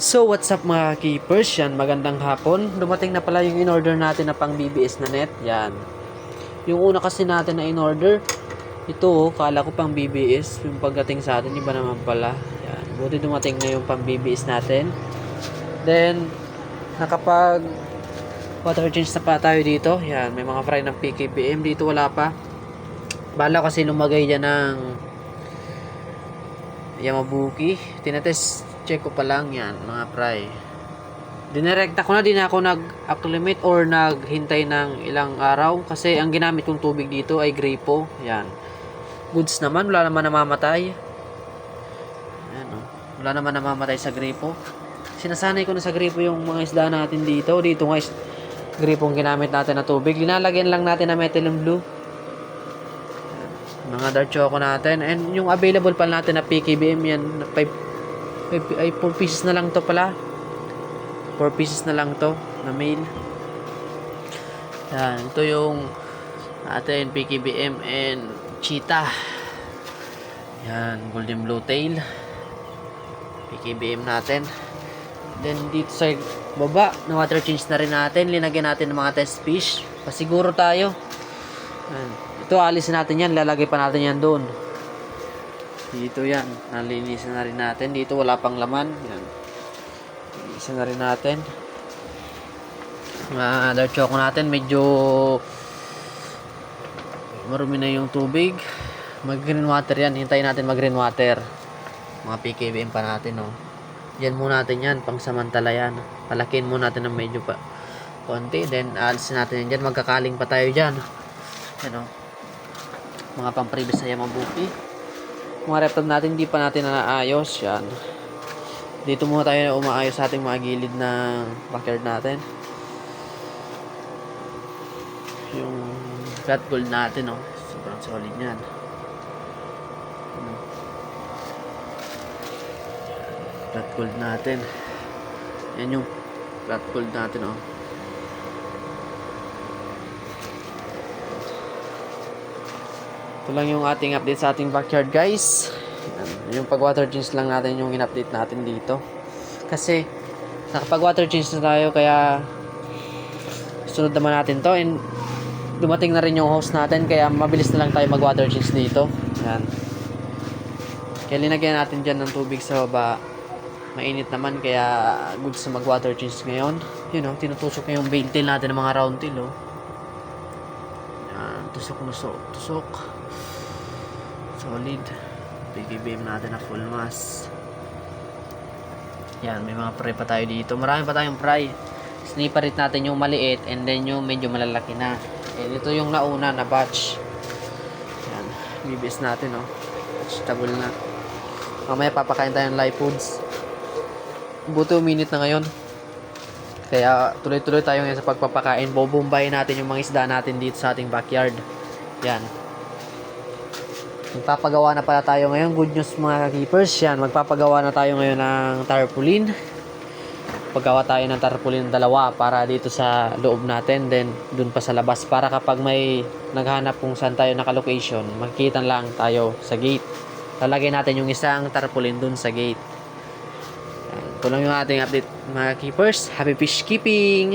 So what's up mga keepers? Yan, magandang hapon. Dumating na pala yung in-order natin na pang BBS na net. Yan. Yung una kasi natin na in-order, ito oh, kala ko pang BBS. Yung pagdating sa atin, iba naman pala. Yan. Buti dumating na yung pang BBS natin. Then, nakapag water change na pa tayo dito. Yan, may mga fry ng PKBM. Dito wala pa. Bala kasi lumagay dyan ng Yamabuki. Tinetest check ko pa lang yan, mga fry. Dinirekta ko na, di na ako nag-acclimate or naghintay ng ilang araw. Kasi ang ginamit kong tubig dito ay Grapo. Yan. Goods naman, wala naman namamatay. Yan, oh. Wala naman namamatay sa Grapo. Sinasanay ko na sa Grapo yung mga isda natin dito. Dito nga is Grapo ang ginamit natin na tubig. Linalagyan lang natin na methylene blue mga dark choco natin and yung available pa natin na PKBM yan 5 ay 4 pieces na lang to pala. 4 pieces na lang to na mail. Yan ito yung atin PKBM and cheetah. Yan golden blue tail. PKBM natin. Then dito sa baba na water change na rin natin. Linagyan natin ng mga test fish. Pasiguro tayo. Yan. Ito, alisin natin yan. Lalagay pa natin yan doon. Dito yan. Nalinisan na rin natin. Dito wala pang laman. Yan. Linisan na rin natin. Mga dark choco natin. Medyo marumi na yung tubig. Mag green water yan. Hintayin natin mag green water. Mga PKBM pa natin, oh. Yan muna natin yan. Pang samantala yan. Palakin muna natin ng medyo pa konti. Then, alisin natin yan dyan. Magkakaling pa tayo dyan. Yan, oh mga pang-previous na Yamabuki mga reptile natin hindi pa natin na naayos yan. Dito muna tayo na umaayos sa ating mga gilid ng backyard natin. Yung flat gold natin oh, sobrang solid yan flat gold natin. Yan yung flat gold natin oh Ito lang yung ating update sa ating backyard guys. Yung pag water change lang natin yung in-update natin dito. Kasi nakapag water change na tayo kaya sunod naman natin to and dumating na rin yung host natin kaya mabilis na lang tayo mag water change dito. Yan. Kaya linagyan natin dyan ng tubig sa baba. Mainit naman kaya good sa mag water change ngayon. You know, tinutusok na yung veil tail natin ng mga round tail oh. Tusok tusok tusok. Solid. PKBM natin na full mass. Yan may mga fry pa tayo dito. Marami pa tayong fry sniparit natin yung maliit and then yung medyo malalaki na. And ito yung nauna na batch. Yan BBS natin oh. Vegetable na. Mamaya papakain tayo ng live foods. Buti uminit na ngayon kaya tuloy-tuloy tayo ngayon sa pagpapakain bobombayin natin yung mga isda natin dito sa ating backyard yan Magpapagawa na pala tayo ngayon. Good news mga keepers. Yan, magpapagawa na tayo ngayon ng tarpaulin. Paggawa tayo ng tarpaulin dalawa para dito sa loob natin. Then, dun pa sa labas. Para kapag may naghanap kung saan tayo naka-location, makikita lang tayo sa gate. Lalagay natin yung isang tarpaulin dun sa gate. Ito lang yung ating update mga keepers. Happy fish keeping!